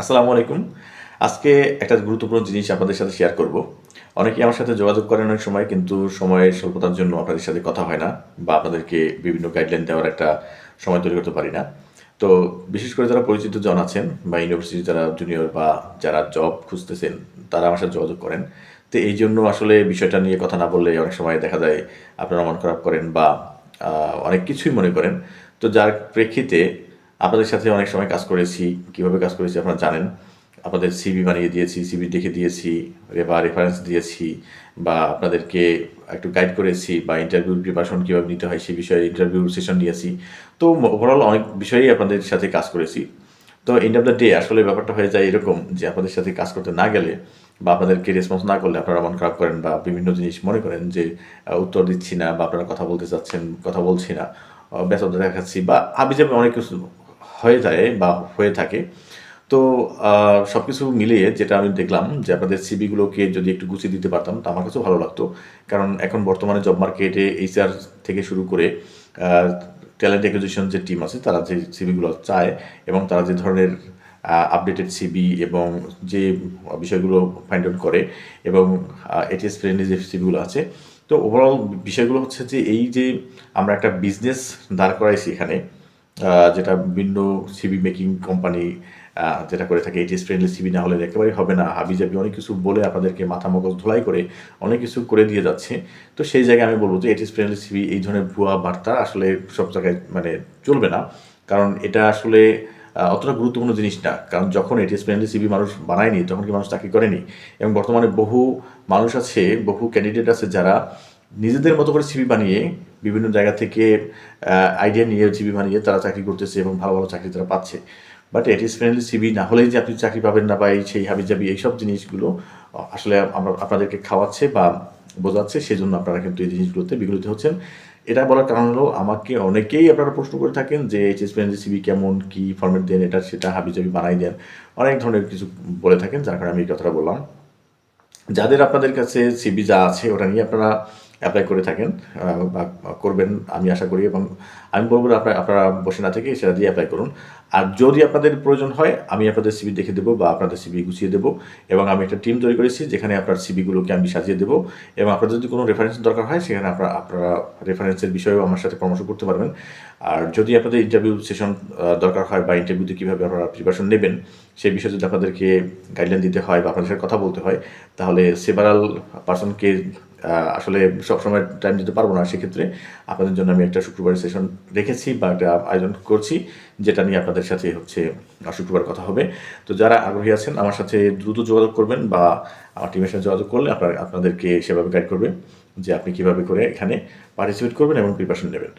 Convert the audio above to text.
আসসালামু আলাইকুম। আজকে একটা গুরুত্বপূর্ণ জিনিস আপনাদের সাথে শেয়ার করব। অনেকেই আমার সাথে যোগাযোগ করেন অনেক সময়, কিন্তু সময়ের স্বল্পতার জন্য আপনাদের সাথে কথা হয় না বা আপনাদেরকে বিভিন্ন গাইডলাইন দেওয়ার একটা সময় তৈরি করতে পারি না। তো বিশেষ করে যারা পরিচিত জন আছেন বা ইউনিভার্সিটি যারা জুনিয়র বা যারা জব খুঁজতেছেন, তারা আমার সাথে যোগাযোগ করেন। তো এই জন্য আসলে বিষয়টা নিয়ে কথা না বললে অনেক সময় দেখা যায় আপনারা মন খারাপ করেন বা অনেক কিছুই মনে করেন। তো যার প্রেক্ষিতে আপনাদের সাথে অনেক সময় কাজ করেছি, কীভাবে কাজ করেছি আপনারা জানেন। আপনাদের সিবি বানিয়ে দিয়েছি সিবি দেখে দিয়েছি বা রেফারেন্স দিয়েছি, বা আপনাদেরকে একটু গাইড করেছি, বা ইন্টারভিউ প্রিপারেশন কীভাবে নিতে হয় সেই বিষয়ে ইন্টারভিউ সেশন নিয়েছি তো ওভারঅল অনেক বিষয়েই আপনাদের সাথে কাজ করেছি। তো এন্ড অফ দ্য ডে আসলে ব্যাপারটা হয়ে যায় এরকম যে আপনাদের সাথে কাজ করতে না গেলে বা আপনাদেরকে রেসপন্স না করলে আপনারা মন খারাপ করেন বা বিভিন্ন জিনিস মনে করেন যে উত্তর দিচ্ছি না বা আপনারা কথা বলতে চাচ্ছেন, কথা বলছি না ব্যস্ততা দেখাচ্ছি বা আবিজাবে অনেক কিছু হয়ে যায় বা হয়ে থাকে। তো সব কিছু মিলিয়ে যেটা আমি দেখলাম যে আপনাদের সিবিগুলোকে যদি একটু গুছিয়ে দিতে পারতাম, তা আমার কাছেও ভালো লাগতো। কারণ এখন বর্তমানে জব মার্কেটে এইচআর থেকে শুরু করে ট্যালেন্ট অ্যাকুইজিশন যে টিম আছে, তারা যে সিবিগুলো চায় এবং তারা যে ধরনের আপডেটেড সিবি এবং যে বিষয়গুলো ফাইন্ড আউট করে এবং এটিএস ফ্রেন্ডলি যে সিবিগুলো আছে, তো ওভারঅল বিষয়গুলো হচ্ছে যে এই যে আমরা একটা বিজনেস দাঁড় করাইছি এখানে যেটা বিভিন্ন সিবি মেকিং কোম্পানি যেটা করে থাকে এটিএস ফ্রেন্ডলি সিবি না হলে একেবারেই হবে না। হাবি জাবি অনেক কিছু বলে আপনাদেরকে মাথা মগজ ধোলাই করে অনেক কিছু করে দিয়ে যাচ্ছে। তো সেই জায়গায় আমি বলব যে এটিএস ফ্রেন্ডলি সিবি এই ধরনের ভুয়া বার্তা আসলে সব জায়গায় মানে চলবে না। কারণ এটা আসলে অতটা গুরুত্বপূর্ণ জিনিস না। কারণ যখন এটিএস ফ্রেন্ডলি সিবি মানুষ বানায়নি, তখন কি মানুষ চাকরি করেনি? এবং বর্তমানে বহু মানুষ আছে, বহু ক্যান্ডিডেট আছে যারা নিজেদের মতো করে সিবি বানিয়ে বিভিন্ন জায়গা থেকে আইডিয়া নিয়ে সিবি বানিয়ে তারা চাকরি করতেছে এবং ভালো ভালো চাকরি তারা পাচ্ছে। বাট এটিএস ফ্রেন্ডলি সিবি না হলেই যে আপনি চাকরি পাবেন না বা এই সেই হাবিজাবি এইসব জিনিসগুলো আসলে আমরা, আপনাদেরকে খাওয়াচ্ছে বা বোঝাচ্ছে সেই জন্য আপনারা কিন্তু এই জিনিসগুলোতে বিগলিত হচ্ছেন। এটা বলার কারণ হলো আমাকে অনেকেই আপনারা প্রশ্ন করে থাকেন যে এইচএস ফ্রেন্ডলি সিবি কেমন, কী ফর্মেট দেন, এটা সেটা হাবি হাবিজাবি বানাই দেন। অনেক ধরনের কিছু বলে থাকেন, যার কারণে আমি এই কথাটা বললাম। যাদের আপনাদের কাছে সিবি যা আছে, ওটা নিয়ে আপনারা অ্যাপ্লাই করে থাকেন বা করবেন আমি আশা করি এবং আমি বলব আপনারা আপনারা বসে না থেকে সেটা দিয়ে অ্যাপ্লাই করুন। আর যদি আপনাদের প্রয়োজন হয়, আমি আপনাদের সিবি দেখে দেবো বা আপনাদের সিবি গুছিয়ে দেবো এবং আমি একটা টিম তৈরি করেছি যেখানে আপনার সিবিগুলোকে আমি সাজিয়ে দেবো এবং আপনাদের যদি কোনো রেফারেন্স দরকার হয়, সেখানে আপনারা আপনারা রেফারেন্সের বিষয়েও আমার সাথে পরামর্শ করতে পারবেন। আর যদি আপনাদের ইন্টারভিউ সেশন দরকার হয় বা ইন্টারভিউতে কীভাবে আপনারা প্রিপারেশন নেবেন, সেই বিষয়ে যদি আপনাদেরকে গাইডলাইন দিতে হয় বা আপনাদের সাথে কথা বলতে হয়, তাহলে সেভারাল পার্সনকে আসলে সবসময় টাইম দিতে পারব না সেক্ষেত্রে আপনাদের জন্য আমি একটা শুক্রবার সেশন রেখেছি বা একটা আয়োজন করছি, যেটা নিয়ে আপনাদের সাথে হচ্ছে শুক্রবার কথা হবে। তো যারা আগ্রহী আছেন, আমার সাথে দ্রুত যোগাযোগ করবেন বা আমার টিমের সাথে যোগাযোগ করলে আপনার, আপনাদেরকে সেভাবে গাইড করবে যে আপনি কীভাবে করে এখানে পার্টিসিপেট করবেন এবং প্রিপারেশন নেবেন।